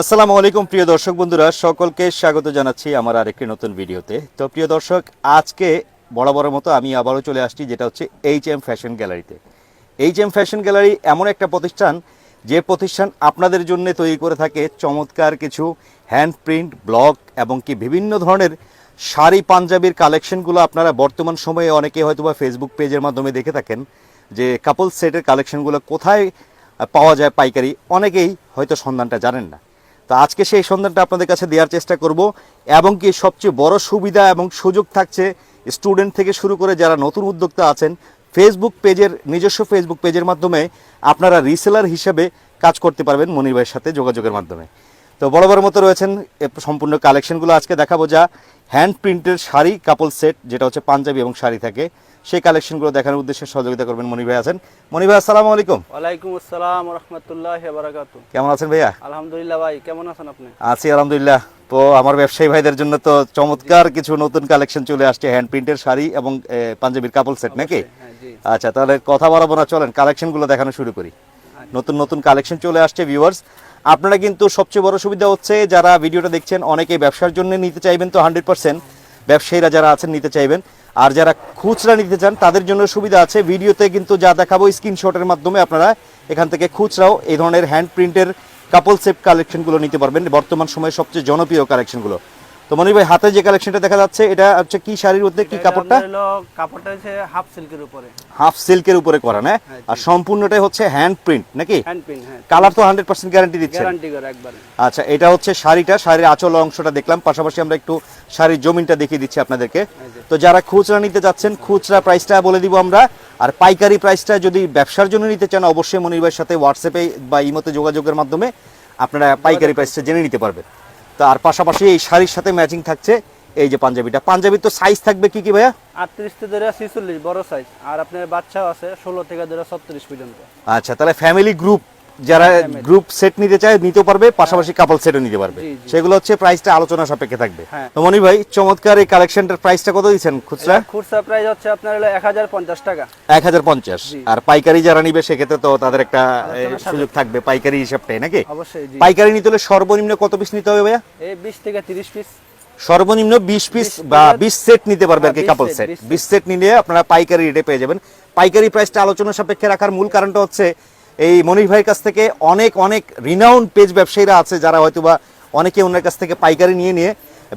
আসসালামু আলাইকুম, প্রিয় দর্শক বন্ধুরা, সকলকে স্বাগত জানাচ্ছি আমার আরেকটি নতুন ভিডিওতে। তো প্রিয় দর্শক, আজকে বরাবরের মতো আমি আবারও চলে আসছি, যেটা হচ্ছে এইচ এম ফ্যাশন গ্যালারিতে। এইচ এম ফ্যাশন গ্যালারি এমন একটা প্রতিষ্ঠান, যে প্রতিষ্ঠান আপনাদের জন্য তৈরি করে থাকে চমৎকার কিছু হ্যান্ড প্রিন্ট ব্লগ এবং কি বিভিন্ন ধরনের শাড়ি, পাঞ্জাবির কালেকশনগুলো আপনারা বর্তমান সময়ে অনেকে হয়তো বা ফেসবুক পেজের মাধ্যমে দেখে থাকেন, যে কাপল সেটের কালেকশনগুলো কোথায় পাওয়া যায় পাইকারি, অনেকেই হয়তো সন্ধানটা জানেন না। তো আজকে সেই সন্ধানটা আপনাদের কাছে দেওয়ার চেষ্টা করব। এবং কি সবচেয়ে বড় সুবিধা এবং সুযোগ থাকছে স্টুডেন্ট থেকে শুরু করে যারা নতুন উদ্যোক্তা আছেন ফেসবুক পেজের, নিজস্ব ফেসবুক পেজের মাধ্যমে আপনারা রিসেলার হিসেবে কাজ করতে পারবেন মনির ভাইয়ের সাথে যোগাযোগের মাধ্যমে। তো বড় বড় মতো রয়েছেন সম্পূর্ণ কালেকশনগুলো আজকে দেখাবো যা হ্যান্ড প্রিন্টের শাড়ি কাপল সেট যেটা হচ্ছে পাঞ্জাবি এবং শাড়ি থাকে। সেই কালেকশনগুলো দেখানোর উদ্দেশ্যে সহযোগিতা করবেন মনির ভাই আছেন। মনির ভাই আসসালামু আলাইকুম। ওয়ালাইকুম আসসালাম রহমতুল্লাহ বারাকাতু কেমন আছেন ভাইয়া? আলহামদুলিল্লাহ ভাই কেমন আছেন আপনি? আছি আলহামদুলিল্লাহ। তো আমার ব্যবসায়ী ভাইদের জন্য তো চমৎকার কিছু নতুন কালেকশন চলে আসছে হ্যান্ড প্রিন্টের শাড়ি এবং পাঞ্জাবির কাপল সেট নাকি? হ্যাঁ আচ্ছা তাহলে কথা বলাবো না চলেন কালেকশনগুলো দেখানো শুরু করি। নতুন নতুন কালেকশন চলে আসছে ভিউয়ার্স আপনারা কিন্তু সবচেয়ে বড় সুবিধা হচ্ছে যারা ভিডিওটা দেখছেন অনেকে ব্যবসার জন্য নিতে চাইবেন তো হান্ড্রেড পার্সেন্ট। ব্যবসায়ীরা যারা আছেন নিতে চাইবেন। আর যারা খুচরা নিতে চান, তাদের জন্য সুবিধা আছে। ভিডিওতে কিন্তু যা দেখাবো, স্ক্রিনশটের মাধ্যমে আপনারা এখান থেকে খুচরাও এই ধরনের হ্যান্ড প্রিন্টের কাপল সেপ কালেকশনগুলো নিতে পারবেন। বর্তমান সময়ে সবচেয়ে জনপ্রিয় কালেকশনগুলো তো মনির ভাই হাতে যে কালেকশনটা দেখা যাচ্ছে এটা হচ্ছে কি শাড়ির মধ্যে কি কাপড়টা হলো কাপড়টা? হচ্ছে হাফ সিল্কের উপরে। হাফ সিল্কের উপরে করা না? হ্যাঁ, আর সম্পূর্ণটাই হচ্ছে হ্যান্ড প্রিন্ট নাকি? হ্যান্ড পিন হ্যাঁ। কালার তো হান্ড্রেড পার্সেন্ট গ্যারান্টি দিচ্ছে। গ্যারান্টি করে একবারে। আচ্ছা এটা হচ্ছে শাড়িটা শাড়ির আঁচল অংশটা দেখলাম পাশাপাশি আমরা একটু শাড়ির জমিনটা দেখিয়ে দিচ্ছি আপনাদেরকে। তো যারা খুচরা নিতে যাচ্ছেন খুচরা প্রাইসটা বলে দিব আমরা। আর পাইকারি প্রাইসটা যদি ব্যবসার জন্য নিতে চান অবশ্যই মনির ভাইয়ের সাথে হোয়াটসঅ্যাপে বা ইমোতে যোগাযোগের মাধ্যমে আপনারা পাইকারি প্রাইসটা জেনে নিতে পারবেন। তো আর পাশাপাশি এই শাড়ির সাথে ম্যাচিং থাকছে এই যে পাঞ্জাবিটা। পাঞ্জাবির তো সাইজ থাকবে কি কি ভাইয়া? আটত্রিশ থেকে ধরে ছিচল্লিশ বড় সাইজ আর আপনার বাচ্চাও আছে ষোলো থেকে ধরে ছত্রিশ পর্যন্ত। আচ্ছা তাহলে ফ্যামিলি গ্রুপ যারা গ্রুপ সেট নিতে চায় নিতে পারবে পাশাপাশি কাপল সেটও নিতে পারবে। সেগুলো হচ্ছে প্রাইসটা আলোচনা সাপেক্ষে থাকবে। হ্যাঁ। তো মনি ভাই চমৎকার এই কালেকশনটার প্রাইসটা কত দিচ্ছেন খুচরা? খুচরা প্রাইস হচ্ছে আপনার হলো এক হাজার পঞ্চাশ টাকা। এক হাজার পঞ্চাশ। জি। আর পাইকারি যারা নিবে সেক্ষেত্রে তো তাদের একটা সুযোগ থাকবে পাইকারি হিসাবটাই নাকি? অবশ্যই পাইকারি নিতে হলে সর্বনিম্ন কত পিস নিতে হবে ভাইয়া? এই বিশ থেকে তিরিশ পিস সর্বনিম্ন বিশ পিস বা পিস- বিশ সেট নিতে পারবে আর কি হ্যাঁ, 20 কাপল সেট 20 বিশ সেট নিলে আপনারা পাইকারি রেটে পেয়ে যাবেন। পাইকারি প্রাইসটা আলোচনা সাপেক্ষে রাখার মূল কারণটা হচ্ছে এই মনির ভাইয়ের কাছ থেকে অনেক অনেক রিনাউন্ড পেজ ব্যবসায়ীরা আছে যারা হয়তোবা অনেকে ওনার কাছ থেকে পাইকারি নিয়ে নিয়ে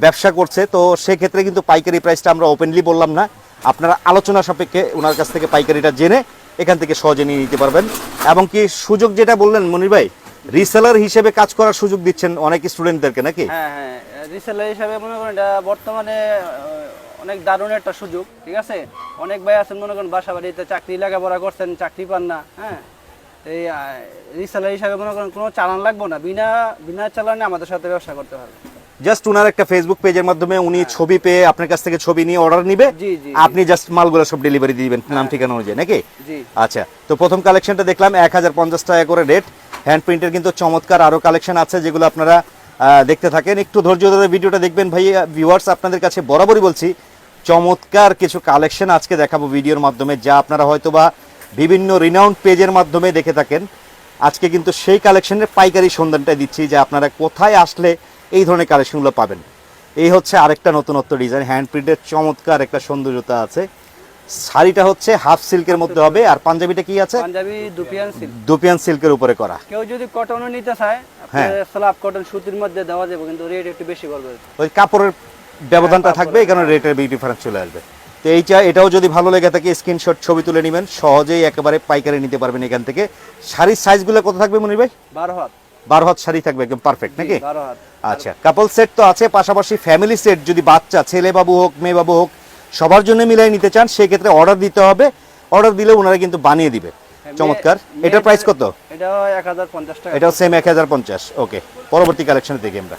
ব্যবসা করছে। তো সেক্ষেত্রে কিন্তু পাইকারি প্রাইসটা আমরা ওপেনলি বললাম না। আপনারা আলোচনা সাপেক্ষে ওনার কাছ থেকে পাইকারিটা জেনে এখান থেকে সহজে নিয়ে নিতে পারবেন। এবং কি সুযোগ যেটা বললেন মনির ভাই রিসেলার হিসেবে কাজ করার সুযোগ দিচ্ছেন অনেক স্টুডেন্টদেরকে নাকি? হ্যাঁ হ্যাঁ রিসেলার হিসেবে মনে করেন এটা বর্তমানে অনেক দারুণ একটা সুযোগ, ঠিক আছে? অনেক ভাই আছেন মনে করেন বাসা বাড়িতে চাকরি লেখাপড়া করছেন, চাকরি পান না হ্যাঁ? এই রিসেলার হিসাবে মনে করেন কোনো চালান লাগবে না। বিনা বিনা চালানে আমাদের সাথে ব্যবসা করতে পারবে জাস্ট ওনার একটা ফেসবুক পেজের মাধ্যমে উনি ছবি পেয়ে আপনার কাছ থেকে ছবি নিয়ে অর্ডার নিবে। আপনি জাস্ট মালগুলো সব ডেলিভারি দিবেন নাম ঠিকানা অনুযায়ী নাকি? জি। আচ্ছা তো প্রথম কালেকশনটা দেখলাম এক হাজার পঞ্চাশ টাকা করে রেট হ্যান্ড প্রিন্টের কিন্তু চমৎকার আরও কালেকশন আছে যেগুলো আপনারা দেখতে থাকেন। একটু ধৈর্য ধরে ভিডিওটা দেখবেন ভাই ভিউয়ার্স আপনাদের কাছে বরাবরই বলছি চমৎকার কিছু কালেকশন আজকে দেখাবো ভিডিওর মাধ্যমে যা আপনারা হয়তোবা বিভিন্ন রিনাউন্ড পেজের মাধ্যমে দেখে থাকেন। আজকে কিন্তু সেই কালেকশনের পাইকারি সন্ধানটা দিচ্ছি যে আপনারা কোথায় আসলে এই ধরনের কালেকশনগুলো পাবেন। এই হচ্ছে আরেকটা নতুনত্ব ডিজাইন হ্যান্ড প্রিন্টের চমৎকার একটা সৌন্দর্যতা আছে। শাড়িটা হচ্ছে হাফ সিল্কের মধ্যে হবে আর পাঞ্জাবিটা কি আছে? পাঞ্জাবি দুপিয়ান সিল্ক দুপিয়ান সিল্কের উপরে করা। কেউ যদি কটনও নিতে চায় হ্যাঁ। স্লাব কটন সুতির মধ্যে দেওয়া যাবে কিন্তু রেট একটু বেশি করবে। ওই কাপড়ের ব্যবধানটা হ্যাঁ, থাকবে এখানে রেটের ডিফারেন্স চলে আসবে। তো এইটা এটাও যদি ভালো লেগে থাকে স্ক্রিনশট ছবি তুলে নেবেন। সহজেই একেবারে পাইকারি নিতে পারবেন এখান থেকে। শাড়ির সাইজগুলো কত থাকবে মনির ভাই? বারো হাত। বারো হাত শাড়ি থাকবে একদম পারফেক্ট নাকি? আচ্ছা কাপল সেট তো আছে পাশাপাশি ফ্যামিলি সেট যদি বাচ্চা ছেলে বাবু হোক মেয়ে বাবু হোক সবার জন্য মিলাই নিতে চান সেক্ষেত্রে অর্ডার দিতে হবে। অর্ডার দিলে ওনারা কিন্তু বানিয়ে দিবে। হ্যাঁ, চমৎকার। এটার প্রাইস কত? এটাও সেম এক হাজার পঞ্চাশ ওকে পরবর্তী কালেকশনে দেখি আমরা।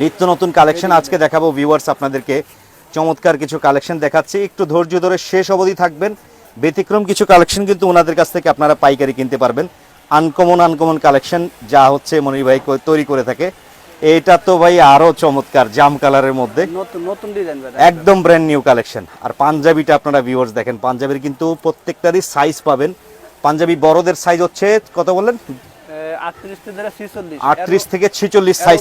নিত্য নতুন কালেকশন আজকে দেখাবো ভিউয়ার্স আপনাদেরকে। চমৎকার কিছু কালেকশন দেখাচ্ছি। একটু ধৈর্য ধরে শেষ অবধি থাকবেন। ব্যতিক্রম কিছু কালেকশন কিন্তু ওনাদের কাছ থেকে আপনারা পাইকারি কিনতে পারবেন। আনকমন আনকমন কালেকশন যা হচ্ছে মনির ভাই তৈরি করে থাকে। এটা তো ভাই আরও চমৎকার জাম কালারের মধ্যে। নতুন নতুন ডিজাইন একদম ব্র্যান্ড নিউ কালেকশন আর পাঞ্জাবিটা আপনারা ভিউয়ার্স দেখেন। পাঞ্জাবির কিন্তু প্রত্যেকটারই সাইজ পাবেন। পাঞ্জাবি বড়দের সাইজ হচ্ছে কত বললেন? আটত্রিশ থেকে ছিচল্লিশ থেকে সাইজ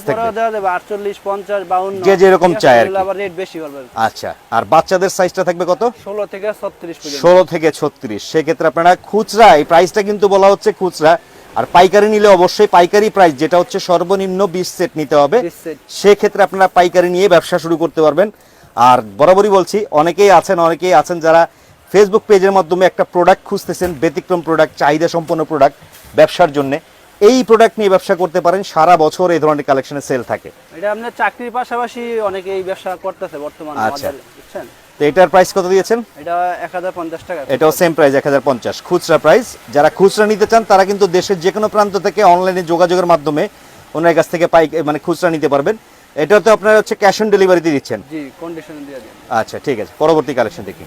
যাবে আটচল্লিশ পঞ্চাশ বাউন্ন। যে যেরকম আর আবার রেট বেশি হবে আচ্ছা আর বাচ্চাদের সাইজটা থাকবে কত? ষোলো থেকে ছত্রিশ পর্যন্ত। ষোলো থেকে ছত্রিশ। সেক্ষেত্রে আপনারা খুচরা এই প্রাইসটা কিন্তু বলা হচ্ছে খুচরা। আর পাইকারি নিলে অবশ্যই পাইকারি প্রাইস যেটা হচ্ছে সর্বনিম্ন বিশ সেট নিতে হবে। 20 set। সেক্ষেত্রে আপনারা পাইকারি নিয়ে ব্যবসা শুরু করতে পারবেন। আর বরাবরই বলছি অনেকেই আছেন অনেকেই আছেন যারা ফেসবুক পেজের মাধ্যমে একটা প্রোডাক্ট খুঁজতেছেন ব্যতিক্রম প্রোডাক্ট চাহিদা সম্পন্ন প্রোডাক্ট ব্যবসার জন্য। এই প্রোডাক্ট নিয়ে ব্যবসা করতে পারেন সারা বছর এই ধরনের কালেকশনের সেল থাকে। এটা আপনার চাকরির পাশাপাশি অনেকে এই ব্যবসা করতেছে বর্তমানে আচ্ছা। বুঝছেন? তো এটার প্রাইস কত দিয়েছেন? এটা এক হাজার পঞ্চাশ টাকা। এটাও সেম প্রাইস এক হাজার পঞ্চাশ। খুচরা প্রাইস যারা খুচরা নিতে চান তারা কিন্তু দেশের যে কোনো প্রান্ত থেকে অনলাইনে যোগাযোগের মাধ্যমে ওনার কাছ থেকে পাই মানে খুচরা নিতে পারবেন। এটা তো আপনারা হচ্ছে ক্যাশ অন ডেলিভারিতে দিচ্ছেন। জি কন্ডিশন দিয়ে দিন। আচ্ছা ঠিক আছে। পরবর্তী কালেকশন দেখি।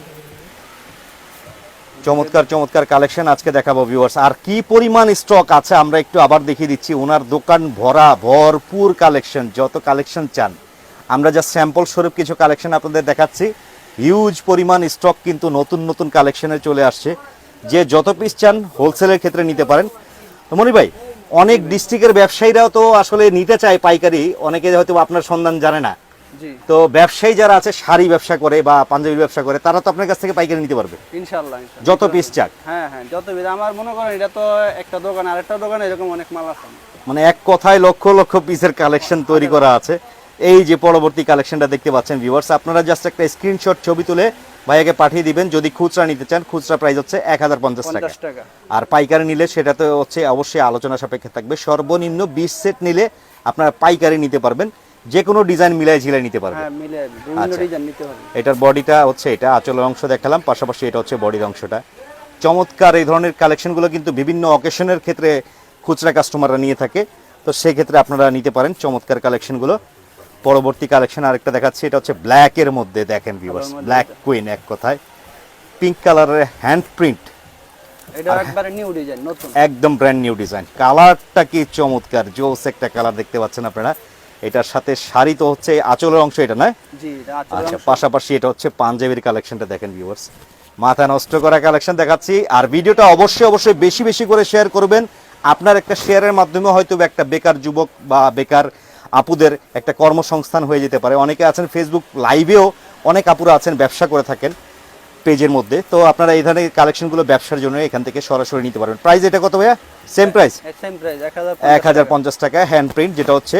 চমৎকার চমৎকার কালেকশন আজকে দেখাবো ভিউয়ার্স আর কি পরিমাণ স্টক আছে, আমরা একটু আবার দেখিয়ে দিচ্ছি। ওনার দোকান ভরা, ভরপুর কালেকশন যত কালেকশন চান। আমরা যা স্যাম্পল স্বরূপ কিছু কালেকশন আপনাদের দেখাচ্ছি। হিউজ পরিমাণ স্টক কিন্তু নতুন নতুন কালেকশনে চলে আসছে। যে যত পিস চান হোলসেলের ক্ষেত্রে নিতে পারেন। তো মনি ভাই, অনেক ডিস্ট্রিক্টের ব্যবসায়ীরাও তো আসলে নিতে চায় পাইকারি। অনেকে হয়তো আপনার সন্ধান জানে না। তো ব্যবসায়ী যারা আছে শাড়ি ব্যবসা করে বা পাঞ্জাবি ব্যবসা করে তারা তো আপনার কাছ থেকে পাইকারি নিতে পারবে? ইনশাল্লাহ। যত পিস চাক। হ্যাঁ হ্যাঁ যত বিধ আমার মনে করেন এটা তো একটা দোকান আরেকটা দোকানে এরকম অনেক মাল আছে। মানে এক কথায় লক্ষ লক্ষ পিসের কালেকশন তৈরি করা আছে। এই যে পরবর্তী কালেকশনটা দেখতে পাচ্ছেন ভিউয়ার্স আপনারা জাস্ট একটা স্ক্রিনশট ছবি তুলে ভাইয়াকে পাঠিয়ে দিবেন। যদি খুচরা নিতে চান খুচরা প্রাইস হচ্ছে এক হাজার পঞ্চাশ টাকা। আর পাইকারি নিলে সেটা তো হচ্ছে অবশ্যই আলোচনা সাপেক্ষে থাকবে। সর্বনিম্ন বিশ সেট নিলে আপনারা পাইকারি নিতে পারবেন। যে কোনো ডিজাইন মিলাই ঝিলাই নিতে পারবেন হ্যাঁ আচ্ছা। ডিজাইন নিতে হবে। এটার বডিটা হচ্ছে এটা আঁচলের অংশ দেখালাম পাশাপাশি এটা হচ্ছে বডির অংশটা। চমৎকার এই ধরনের কালেকশনগুলো কিন্তু বিভিন্ন অকেশনের ক্ষেত্রে খুচরা কাস্টমাররা নিয়ে থাকে। তো সেই ক্ষেত্রে আপনারা নিতে পারেন চমৎকার কালেকশনগুলো পরবর্তী কালেকশন আরেকটা দেখাচ্ছি এটা হচ্ছে ব্ল্যাকের মধ্যে দেখেন ভিউয়ার্স ব্ল্যাক কুইন এক কথায়। পিঙ্ক কালারের হ্যান্ড প্রিন্ট নিউ ডিজাইন একদম ব্র্যান্ড নিউ ডিজাইন কালারটা কি চমৎকার জোস একটা কালার দেখতে পাচ্ছেন আপনারা। এটার সাথে শাড়ি তো হচ্ছে আঁচলের অংশ এটা আচল আচ্ছা পাশাপাশি এটা হচ্ছে পাঞ্জাবির কালেকশনটা দেখেন ভিউয়ার্স মাথা নষ্ট করা কালেকশন দেখাচ্ছি। আর ভিডিওটা অবশ্যই অবশ্যই বেশি বেশি করে শেয়ার করবেন। আপনার একটা শেয়ারের মাধ্যমে হয়তো একটা বেকার যুবক বা বেকার আপুদের একটা কর্মসংস্থান হয়ে যেতে পারে। অনেকে আছেন ফেসবুক লাইভেও অনেক আপুরা আছেন ব্যবসা করে থাকেন পেজের মধ্যে। তো আপনারা এই ধরনের কালেকশনগুলো ব্যবসার জন্য এখান থেকে সরাসরি নিতে পারবেন। প্রাইস এটা কত ভাইয়া? সেম প্রাইস সেম প্রাইস এক হাজার পঞ্চাশ টাকা হ্যান্ড প্রিন্ট যেটা হচ্ছে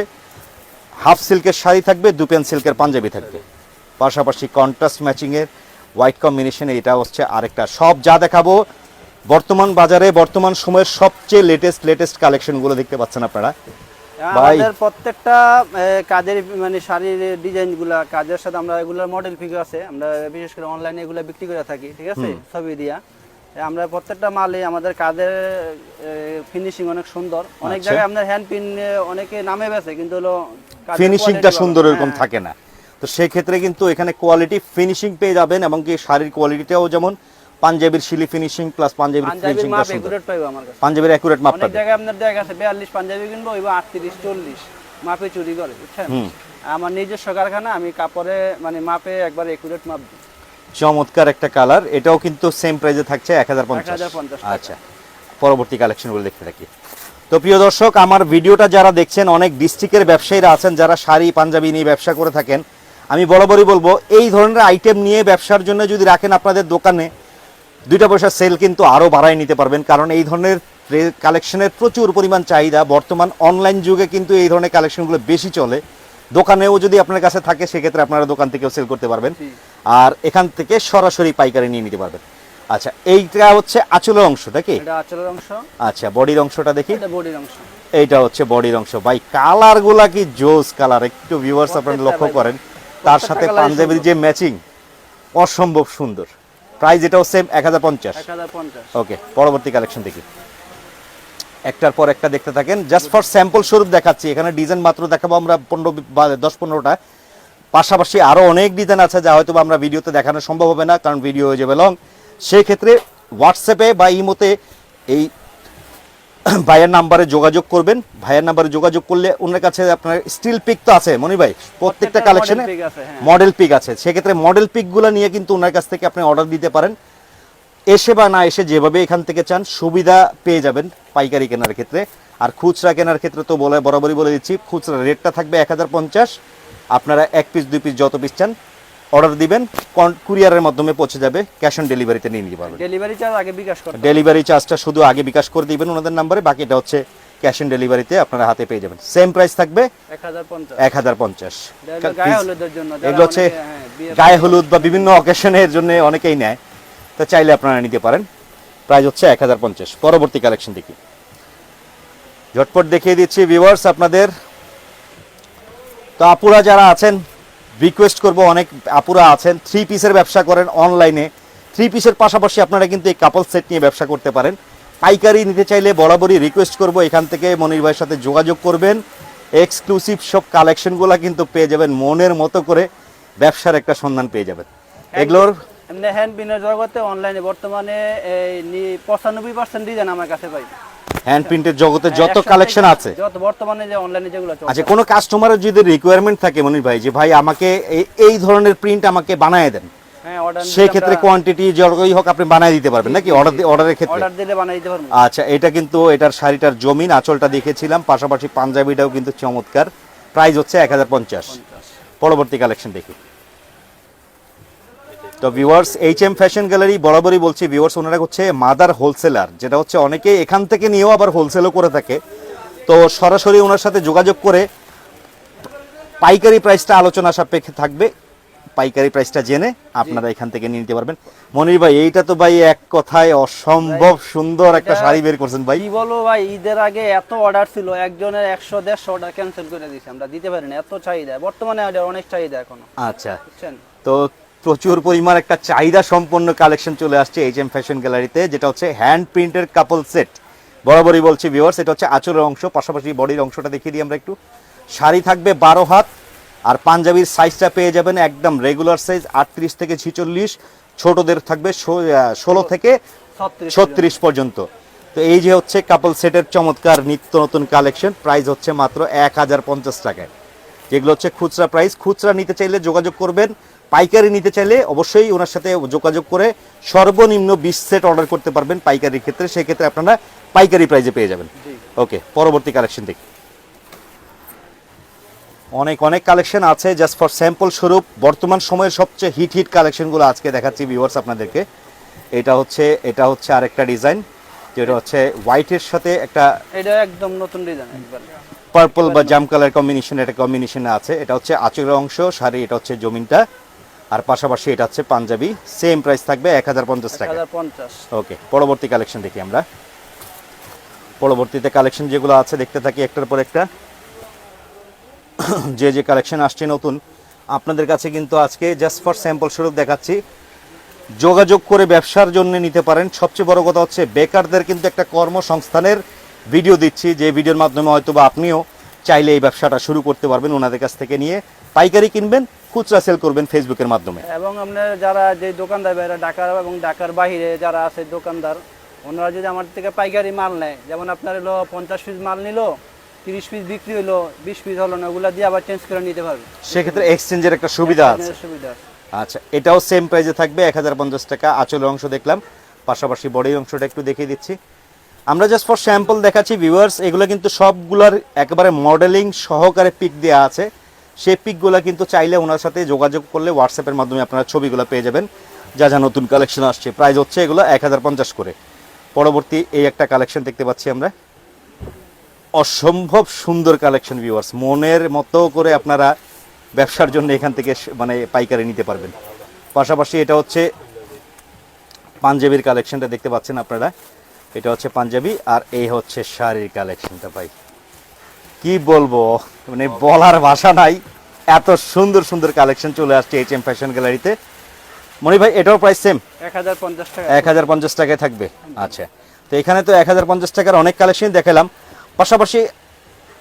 হাফ সিল্কের শাড়ি থাকবে দুপেন সিল্কের পাঞ্জাবি থাকবে। পাশাপাশি কন্ট্রাস্ট ম্যাচিংয়ের হোয়াইট কম্বিনেশন এটা হচ্ছে আরেকটা। সব যা দেখাবো বর্তমান বাজারে বর্তমান সময়ের সবচেয়ে লেটেস্ট লেটেস্ট কালেকশনগুলো দেখতে পাচ্ছেন আপনারা। আমাদের প্রত্যেকটা কাজের মানে শাড়ির ডিজাইনগুলা কাজের সাথে আমরা এগুলোর মডেল ফিগার আছে আমরা বিশেষ করে অনলাইনে এগুলো বিক্রি করে থাকি ঠিক আছে? ছবি দিয়া। আমরা প্রত্যেকটা মালে আমাদের কাজের ফিনিশিং অনেক সুন্দর। অনেক আচ্ছা। জায়গায় আপনার হ্যান্ড পিন অনেকে নামে বেছে কিন্তু হলো ফিনিশিংটা সুন্দর এরকম হ্যাঁ। থাকে না। তো সেক্ষেত্রে কিন্তু এখানে কোয়ালিটি ফিনিশিং পেয়ে যাবেন এবং কি শাড়ির কোয়ালিটিটাও যেমন পাঞ্জাবির শিলি ফিনিশিং প্লাস পাঞ্জাবির ফিনিশিংটা মাপ একুরেট পাইবো আমার কাছে। পাঞ্জাবির অ্যাকুরেট মাপটা অনেক জায়গায় আপনার দেখা গেছে বিয়াল্লিশ পাঞ্জাবি কিনবো এবার আটত্রিশ চল্লিশ। মাপে চুরি করে বুঝছেন? আমার নিজস্ব কারখানা আমি কাপড়ে মানে মাপে একবার একুরেট মাপ দিই। চমৎকার একটা কালার এটাও কিন্তু সেম প্রাইসে থাকছে এক হাজার পঞ্চাশ। 1050 টাকা। আচ্ছা পরবর্তী কালেকশনগুলো দেখতে থাকি। তো প্রিয় দর্শক আমার ভিডিওটা যারা দেখছেন অনেক ডিস্ট্রিক্টের ব্যবসায়ীরা আছেন যারা শাড়ি পাঞ্জাবি নিয়ে ব্যবসা করে থাকেন আমি বরাবরই বলব এই ধরনের আইটেম নিয়ে ব্যবসার জন্য যদি রাখেন আপনাদের দোকানে দুইটা পয়সা সেল কিন্তু আরও বাড়ায় নিতে পারবেন। কারণ এই ধরনের কালেকশনের প্রচুর পরিমাণ চাহিদা বর্তমান অনলাইন যুগে কিন্তু এই ধরনের কালেকশনগুলো বেশি চলে। দোকানেও যদি আপনার কাছে থাকে সেক্ষেত্রে আপনারা দোকান থেকেও সেল করতে পারবেন। আর এখান থেকে সরাসরি পাইকারি নিয়ে নিতে পারবেন। আচ্ছা এইটা হচ্ছে আঁচলের অংশটা কি এটা আচলের অংশ। আচ্ছা বডির অংশটা দেখি। এটা বডির অংশ। এইটা হচ্ছে বডির অংশ। ভাই কালারগুলা কি জোস কালার? একটু ভিউয়ার্স আপনারা লক্ষ্য করেন। তার সাথে পাঞ্জাবির যে ম্যাচিং অসম্ভব সুন্দর। প্রাইস এটাও সেম এক হাজার পঞ্চাশ। ওকে পরবর্তী কালেকশন দেখি। একটার পর একটা দেখতে থাকেন। জাস্ট ফর স্যাম্পল স্বরূপ দেখাচ্ছি। এখানে ডিজাইন মাত্র দেখাবো আমরা পনেরো দশ পনেরোটা। পাশাপাশি আরও অনেক ডিজাইন আছে যা হয়তো আমরা ভিডিওতে দেখানো সম্ভব হবে না কারণ ভিডিও হয়ে যাবে লং সেই ক্ষেত্রে হোয়াটসঅ্যাপে বা ইমোতে এই ভাইয়ের নাম্বারে যোগাযোগ করবেন। ভাইয়ের নাম্বারে যোগাযোগ করলে ওনার কাছে আপনার স্টিল পিক তো আছে মনি ভাই? প্রত্যেকটা কালেকশনে। মডেল পিক আছে সেক্ষেত্রে মডেল পিকগুলো নিয়ে কিন্তু ওনার কাছ থেকে আপনি অর্ডার দিতে পারেন। এসে বা না এসে যেভাবে এখান থেকে চান সুবিধা পেয়ে যাবেন পাইকারি কেনার ক্ষেত্রে। আর খুচরা কেনার ক্ষেত্রে তো বলে বরাবরই বলে দিচ্ছি খুচরা রেটটা থাকবে এক হাজার পঞ্চাশ। আপনারা এক পিস দুই পিস যত পিস চান অর্ডার দিবেন কুরিয়ারের মাধ্যমে পৌঁছে যাবে ক্যাশ অন ডেলিভারিতে নিয়ে নিতে পারবেন। ডেলিভারি চার্জ আগে বিকাশ করতে ডেলিভারি চার্জটা শুধু আগে বিকাশ করে দিবেন ওনাদের নাম্বারে বাকিটা হচ্ছে ক্যাশ অন ডেলিভারিতে আপনারা হাতে পেয়ে যাবেন। সেম প্রাইস থাকবে 1050 এক হাজার পঞ্চাশ। এটা হলো গায়ে হলুদের জন্য এগুলো হচ্ছে হ্যাঁ, গায়ে হলুদ বা বিভিন্ন অকেশনের জন্য অনেকেই নেয়। তো চাইলে আপনারা নিতে পারেন। প্রাইস হচ্ছে এক হাজার পঞ্চাশ। পরবর্তী কালেকশন দেখি। ঝটপট দেখিয়ে দিচ্ছি ভিউয়ার্স আপনাদের। তো আপুরা যারা আছেন রিকোয়েস্ট করব অনেক আপুরা আছেন থ্রি পিসের ব্যবসা করেন অনলাইনে থ্রি পিসের পাশাপাশি আপনারা কিন্তু এই কাপল সেট নিয়ে ব্যবসা করতে পারেন। পাইকারি নিতে চাইলে বরাবরই রিকোয়েস্ট করব এখান থেকে মনির ভাইয়ের সাথে যোগাযোগ করবেন। এক্সক্লুসিভ সব কালেকশনগুলো কিন্তু পেয়ে যাবেন মনের মতো করে ব্যবসার একটা সন্ধান পেয়ে যাবেন। এগুলোর হ্যান্ড পিনের জগতে অনলাইনে বর্তমানে এই নি- 95% ডিজাইন আমার কাছে পাই হ্যান্ড প্রিন্টের জগতে যত কালেকশন আছে। যত বর্তমানে যে অনলাইনে যেগুলো চলছে। আচ্ছা কোনো কাস্টমারের যদি রিকোয়ারমেন্ট থাকে মনির ভাই যে ভাই আমাকে এই- ধরনের প্রিন্ট আমাকে বানায় দেন সেই ক্ষেত্রে কোয়ান্টিটি যতই হোক আপনি বানায় দিতে পারবেন নাকি অর্ডার অর্ডারের ক্ষেত্রে? অর্ডার দিলে দিতে আচ্ছা এটা কিন্তু এটার শাড়িটার জমিন আঁচলটা দেখেছিলাম পাশাপাশি পাঞ্জাবিটাও কিন্তু চমৎকার। প্রাইস হচ্ছে এক হাজার পঞ্চাশ। পরবর্তী কালেকশন দেখি। তো viewers H M fashion gallery বরাবরই বলছি ভিউয়ার্স ওনারা হচ্ছে মাদার হোলসেলার যেটা হচ্ছে অনেকে এখান থেকে নিয়েও আবার হোলসেলও করে থাকে। তো সরাসরি ওনার সাথে যোগাযোগ করে পাইকারি প্রাইসটা আলোচনা সাপেক্ষে থাকবে। পাইকারি প্রাইসটা জেনে আপনারা এখান থেকে নিয়ে নিতে পারবেন। মনির ভাই এইটা তো ভাই এক কথায় অসম্ভব সুন্দর একটা শাড়ি বের করছেন ভাই। কি বলব ভাই ঈদের আগে এত অর্ডার ছিল একজনের একশো দেড়শো অর্ডার ক্যান্সেল করে দিয়েছি আমরা দিতে পারিনি এত চাহিদা। বর্তমানে এটার অনেক চাহিদা এখনও। আচ্ছা। তো প্রচুর পরিমাণ একটা চাহিদা সম্পন্ন কালেকশন চলে আসছে এইচ এম ফ্যাশন গ্যালারিতে যেটা হচ্ছে হ্যান্ড প্রিন্টের কাপল সেট বরাবরই বলছি ভিউয়ার্স এটা হচ্ছে আঁচলের অংশ পাশাপাশি বডির অংশটা দেখিয়ে দিই আমরা একটু। শাড়ি থাকবে বারো হাত আর পাঞ্জাবির সাইজটা পেয়ে যাবেন একদম রেগুলার সাইজ আটত্রিশ থেকে ছিচল্লিশ ছোটদের থাকবে ষোলো থেকে ছত্রিশ ছত্রিশ পর্যন্ত। তো এই যে হচ্ছে কাপল সেটের চমৎকার নিত্য নতুন কালেকশন প্রাইস হচ্ছে মাত্র এক হাজার পঞ্চাশ টাকায়। যেগুলো হচ্ছে খুচরা প্রাইস খুচরা নিতে চাইলে যোগাযোগ করবেন পাইকারি নিতে চাইলে অবশ্যই ওনার সাথে যোগাযোগ করে সর্বনিম্ন বিশ সেট অর্ডার করতে পারবেন পাইকারির ক্ষেত্রে। সেক্ষেত্রে আপনারা পাইকারি প্রাইজে পেয়ে যাবেন। ওকে পরবর্তী কালেকশন দেখি। অনেক অনেক কালেকশন আছে জাস্ট ফর স্যাম্পল স্বরূপ। বর্তমান সময়ের সবচেয়ে হিট হিট কালেকশনগুলো আজকে দেখাচ্ছি ভিউয়ার্স আপনাদেরকে। এটা হচ্ছে এটা হচ্ছে আরেকটা ডিজাইন যেটা হচ্ছে হোয়াইটের সাথে একটা এটা একদম নতুন ডিজাইন একবার। পার্পল বা জাম কালার কম্বিনেশন এটা কম্বিনেশনে আছে। এটা হচ্ছে আঁচলের অংশ শাড়ি এটা হচ্ছে জমিনটা। আর পাশাপাশি এটা হচ্ছে পাঞ্জাবি সেম প্রাইস থাকবে এক হাজার পঞ্চাশ টাকা। ওকে পরবর্তী কালেকশন দেখি আমরা। পরবর্তীতে কালেকশন যেগুলো আছে দেখতে থাকি একটার পর একটা। যে যে কালেকশন আসছে নতুন আপনাদের কাছে কিন্তু আজকে জাস্ট ফর স্যাম্পল স্বরূপ দেখাচ্ছি। যোগাযোগ করে ব্যবসার জন্য নিতে পারেন। সবচেয়ে বড় কথা হচ্ছে বেকারদের কিন্তু একটা কর্মসংস্থানের ভিডিও দিচ্ছি যে ভিডিওর মাধ্যমে হয়তো বা আপনিও চাইলে এই ব্যবসাটা শুরু করতে পারবেন ওনাদের কাছ থেকে নিয়ে। পাইকারি কিনবেন খুচরা সেল করবেন ফেসবুকের মাধ্যমে। এবং আপনার যারা যে দোকানদার ভাইরা ঢাকার এবং ঢাকার বাইরে যারা আছে দোকানদার ওনারা যদি আমার থেকে পাইকারি মাল নেয় যেমন আপনার হলো পঞ্চাশ পিস মাল নিল তিরিশ পিস বিক্রি হলো বিশ পিস হলো না ওগুলা দিয়ে আবার চেঞ্জ করে নিতে পারবে। সেক্ষেত্রে এক্সচেঞ্জের একটা সুবিধা আছে। সুবিধা আচ্ছা এটাও সেম প্রাইসে থাকবে এক হাজার পঞ্চাশ টাকা আঁচলের অংশ দেখলাম। পাশাপাশি বডির অংশটা একটু দেখিয়ে দিচ্ছি। আমরা জাস্ট ফর স্যাম্পল দেখাচ্ছি ভিউয়ার্স এগুলো কিন্তু সবগুলার একেবারে মডেলিং সহকারে পিক দেওয়া আছে। সেই পিকগুলো কিন্তু চাইলে ওনার সাথে যোগাযোগ করলে হোয়াটসঅ্যাপের মাধ্যমে আপনারা ছবিগুলো পেয়ে যাবেন। যা যা নতুন কালেকশন আসছে। প্রাইস হচ্ছে এগুলো এক হাজার পঞ্চাশ করে। পরবর্তী এই একটা কালেকশন দেখতে পাচ্ছি আমরা। অসম্ভব সুন্দর কালেকশন ভিউয়ার্স মনের মতো করে আপনারা ব্যবসার জন্য এখান থেকে মানে পাইকারি নিতে পারবেন। পাশাপাশি এটা হচ্ছে পাঞ্জাবির কালেকশনটা দেখতে পাচ্ছেন আপনারা। এটা হচ্ছে পাঞ্জাবি আর এই হচ্ছে শাড়ির কালেকশনটা ভাই। কি বলব? মানে বলার ভাষা নাই। এত সুন্দর সুন্দর কালেকশন চলে আসছে এইচ এম ফ্যাশন গ্যালারিতে মনি ভাই এটাও প্রাইস সেম এক হাজার পঞ্চাশ টাকা। এক হাজার পঞ্চাশ টাকায় থাকবে। আচ্ছা। তো এখানে তো এক হাজার পঞ্চাশ টাকার অনেক কালেকশন দেখালাম। পাশাপাশি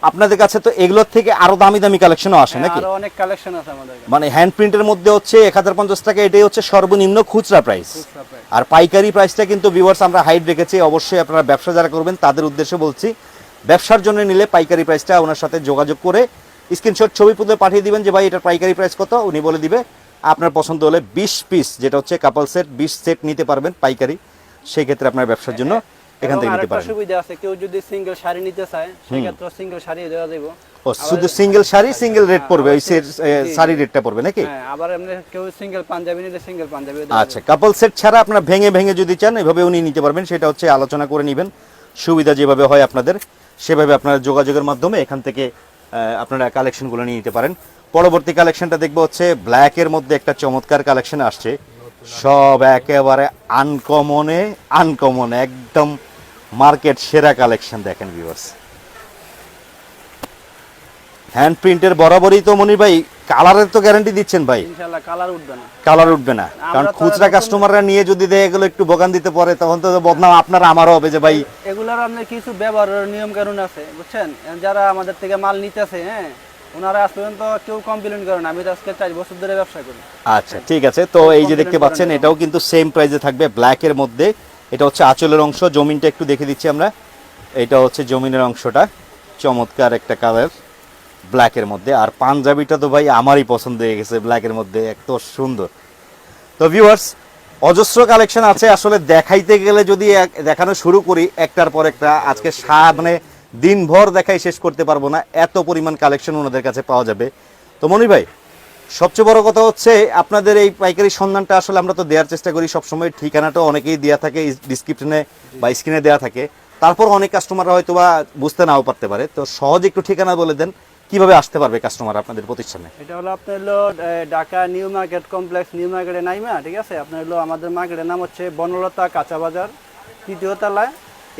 আপনাদের কাছে তো এগুলোর থেকে আরও দামি দামি কালেকশনও আসে নাকি? আরও অনেক কালেকশন আছে আমাদের। মানে হ্যান্ড প্রিন্টের মধ্যে হচ্ছে এক হাজার পঞ্চাশ টাকা এটাই হচ্ছে সর্বনিম্ন খুচরা প্রাইস আর পাইকারি প্রাইসটা কিন্তু ভিউয়ার্স আমরা হাইট রেখেছি। অবশ্যই আপনারা ব্যবসা যারা করবেন তাদের উদ্দেশ্যে বলছি ব্যবসার জন্য নিলে পাইকারি প্রাইসটা ওনার সাথে যোগাযোগ করে স্ক্রিনশট ছবি পুঁতে পাঠিয়ে দিবেন যে ভাই এটার পাইকারি প্রাইস কত? উনি বলে দিবে আপনার পছন্দ হলে বিশ পিস যেটা হচ্ছে কাপল সেট বিশ সেট নিতে পারবেন পাইকারি। সেই ক্ষেত্রে আপনার ব্যবসার জন্য এখান থেকে নিতে পারেন সুবিধা আছে কেউ যদি সিঙ্গেল শাড়ি নিতে চায় সেক্ষেত্রে সিঙ্গেল শাড়ি দেওয়া যাবে ও শুধু সিঙ্গেল শাড়ি সিঙ্গেল রেট পড়বে ওই শাড়ি। রেটটা পড়বে নাকি? হ্যাঁ আবার এমনি কেউ সিঙ্গেল পাঞ্জাবি নিলে সিঙ্গেল পাঞ্জাবি আচ্ছা কাপল সেট ছাড়া আপনারা ভেঙে ভেঙে যদি চান এভাবে উনি নিতে পারবেন সেটা হচ্ছে আলোচনা করে নেবেন। সুবিধা যেভাবে হয় আপনাদের সেভাবে আপনারা যোগাযোগের মাধ্যমে এখান থেকে আপনারা কালেকশনগুলো নিয়ে নিতে পারেন। পরবর্তী কালেকশনটা দেখব হচ্ছে ব্ল্যাকের মধ্যে একটা চমৎকার কালেকশন আসছে। সব একেবারে আনকমনে আনকমন একদম মার্কেট সেরা কালেকশন দেখেন ভিউয়ার্স হ্যান্ড প্রিন্টের বরাবরই তো মনির ভাই কালারের তো গ্যারান্টি দিচ্ছেন ভাই। ইনশাআল্লাহ কালার উঠবে না। কালার উঠবে না। কারণ খুচরা কাস্টমাররা নিয়ে যদি দেয় এগুলো একটু বগান দিতে পারে তখন তো বদনাম আপনার আমারও হবে যে ভাই। এগুলার আপনার কিছু ব্যবহারের নিয়ম কানুন আছে বুঝছেন? যারা আমাদের থেকে মাল নিতেছে হ্যাঁ ওনারা আজ পর্যন্ত কেউ কমপ্লেন করে না। আমি তো আজকে চার বছর ধরে ব্যবসা করি। আচ্ছা ঠিক আছে। তো এই যে দেখতে পাচ্ছেন এটাও কিন্তু সেম প্রাইসে থাকবে ব্ল্যাকের মধ্যে। এটা হচ্ছে আঁচলের অংশ জমিনটা একটু দেখে দিচ্ছি আমরা। এটা হচ্ছে জমিনের অংশটা। চমৎকার একটা কালার ব্ল্যাকের মধ্যে, আর পাঞ্জাবিটা তো ভাই আমারই পছন্দ হয়ে গেছে, ব্ল্যাকের মধ্যে এত সুন্দর। তো ভিউয়ার্স অজস্র কালেকশন আছে, আসলে দেখাইতে গেলে যদি দেখানো শুরু করি, একটার পর একটা, আজকে সা- মানে দিনভর দেখাই শেষ করতে পারব না, এত পরিমাণ কালেকশন ওনাদের কাছে পাওয়া যাবে। তো মনি ভাই, সবচেয়ে বড় কথা হচ্ছে, আপনাদের এই পাইকারি সন্ধানটা আসলে আমরা তো দেওয়ার চেষ্টা করি, সবসময় ঠিকানাটা অনেকেই দেওয়া থাকে ডিসক্রিপশনে বা স্ক্রিনে দেওয়া থাকে। তারপর অনেক কাস্টমাররা হয়তো বা বুঝতে নাও পারতে পারে, তো সহজে একটু ঠিকানা বলে দেন। কীভাবে আসতে পারবে কাস্টমার আপনাদের প্রতিষ্ঠানে? এটা হলো আপনার হলো Dhaka new market complex new মার্কেটে নাইমা ঠিক আছে? আপনার হলো আমাদের মার্কেটের নাম হচ্ছে বনলতা কাঁচা বাজার তৃতীয় তলায়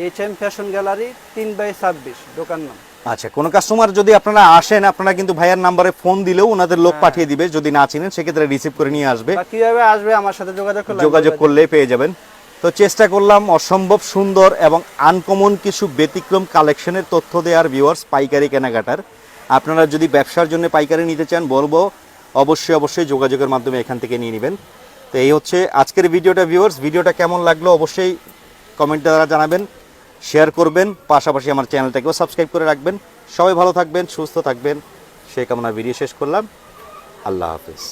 এইচ এম ফ্যাশন গ্যালারি তিন বাই ছাব্বিশ দোকান নাম। আচ্ছা কোনো কাস্টমার যদি আপনারা আসেন আপনারা কিন্তু ভাইয়ার নাম্বারে ফোন দিলেও ওনাদের লোক পাঠিয়ে দিবে যদি না চিনেন সেক্ষেত্রে রিসিভ করে নিয়ে আসবে। কীভাবে আসবে আমার সাথে যোগাযোগ করলে যোগাযোগ করলে পেয়ে যাবেন। তো চেষ্টা করলাম অসম্ভব সুন্দর এবং আনকমন কিছু ব্যতিক্রম কালেকশনের তথ্য দেওয়ার ভিউয়ার্স পাইকারি কেনাকাটার। আপনারা যদি ব্যবসার জন্য পাইকারি নিতে চান, বলব অবশ্যই অবশ্যই যোগাযোগের মাধ্যমে এখান থেকে নিয়ে নেবেন। তো এই হচ্ছে আজকের ভিডিওটা ভিউয়ার্স ভিডিওটা কেমন লাগল অবশ্যই কমেন্ট দ্বারা জানাবেন শেয়ার করবেন, পাশাপাশি আমার চ্যানেলটাকেও সাবস্ক্রাইব করে রাখবেন। সবাই ভালো থাকবেন, সুস্থ থাকবেন। সেই কামনা ভিডিও শেষ করলাম। আল্লাহ হাফিজ।